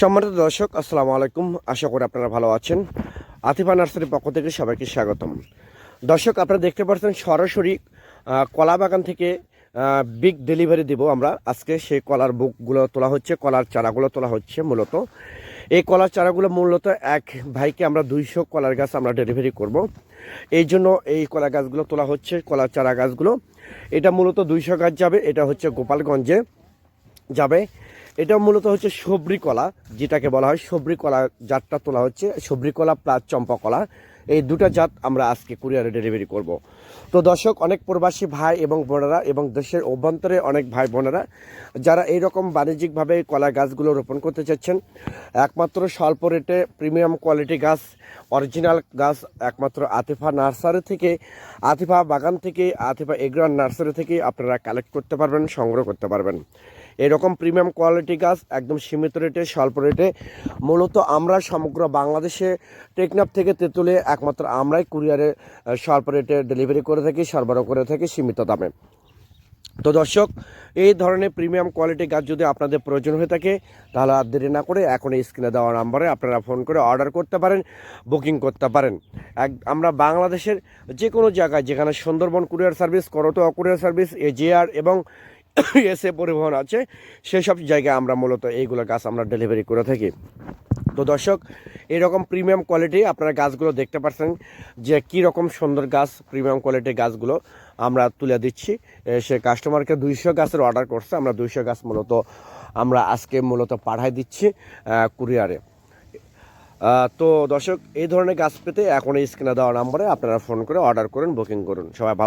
সম্মানিত দর্শক, আসসালামু আলাইকুম। আশা করি আপনারা ভালো আছেন। আতিফা নার্সারির পক্ষ থেকে সবাইকে স্বাগতম। দর্শক, আপনারা দেখতে পাচ্ছেন, সরাসরি কলা বাগান থেকে বিগ ডেলিভারি দেব আমরা। আজকে সেই কলার বুকগুলো তোলা হচ্ছে, কলার চারাগুলো তোলা হচ্ছে মূলত। এই কলার চারাগুলো মূলত এক ভাইকে আমরা দুইশো কলার গাছ আমরা ডেলিভারি করব। এই জন্য এই কলা গাছগুলো তোলা হচ্ছে, কলার চারা গাছগুলো। এটা মূলত দুইশো গাছ যাবে, এটা হচ্ছে গোপালগঞ্জে যাবে। এটা মূলত হচ্ছে সবরি কলা, যেটাকে বলা হয় সবরি কলা জাতটা তোলা হচ্ছে, সবরি কলা প্লাস চম্পা কলা। এই দুটা জাত আমরা আজকে কুরিয়ারে ডেলিভারি করব। তো দর্শক, অনেক প্রবাসী ভাই এবং বোনেরা এবং দেশের অভ্যন্তরে অনেক ভাই বোনেরা, যারা এই রকম বাণিজ্যিকভাবে কলা গাছগুলো রোপণ করতে চাচ্ছেন, একমাত্র স্বল্প রেটে প্রিমিয়াম কোয়ালিটি গাছ অরিজিনাল গাছ, একমাত্র আতিফা নার্সারি থেকে, আতিফা বাগান থেকে, আতিফা এগ্রান নার্সারি থেকে আপনারা কালেক্ট করতে পারবেন, সংগ্রহ করতে পারবেন। এরকম প্রিমিয়াম কোয়ালিটি গাছ, একদম সীমিত রেটে স্বল্প রেটে মূলত আমরা সমগ্র বাংলাদেশে টেকনাফ থেকে তেঁতুলে একমাত্র আমরাই কুরিয়ারে স্বল্প রেটে ডেলিভারি করে থাকি, সরবরাহ করে থাকি সীমিত দামে। তো দর্শক, এই ধরনের প্রিমিয়াম কোয়ালিটি গাছ যদি আপনাদের প্রয়োজন হয়ে থাকে, তাহলে আর দেরি না করে এখন স্ক্রিনে দেওয়া নাম্বারে আপনারা ফোন করে অর্ডার করতে পারেন বুকিং করতে পারেন। এক, আমরা বাংলাদেশের যে কোনো জায়গায়, যেখানে Sundarban courier service Karatoya courier service AGR এবং এসএ পরিবহন আছে। সেসব জায়গায় আমরা মূলত এইগুলো গাছ আমরা ডেলিভারি করে থাকি। তো দর্শক, এরকম প্রিমিয়াম কোয়ালিটি আপনারা গাছগুলো দেখতে পাচ্ছেন যে কী রকম সুন্দর গাছ প্রিমিয়াম কোয়ালিটির গাছগুলো আমরা তুলে দিচ্ছি। সে কাস্টমারকে দুইশো গাছের অর্ডার করছে। আমরা দুইশো গাছ মূলত, আমরা আজকে মূলত পাঠাই দিচ্ছি কুরিয়ারে তো দর্শক, এই ধরনের গাছ পেতে এখন স্ক্রিনে দেওয়া নাম্বারে আপনারা ফোন করে অর্ডার করুন বুকিং করুন। সবাই ভালো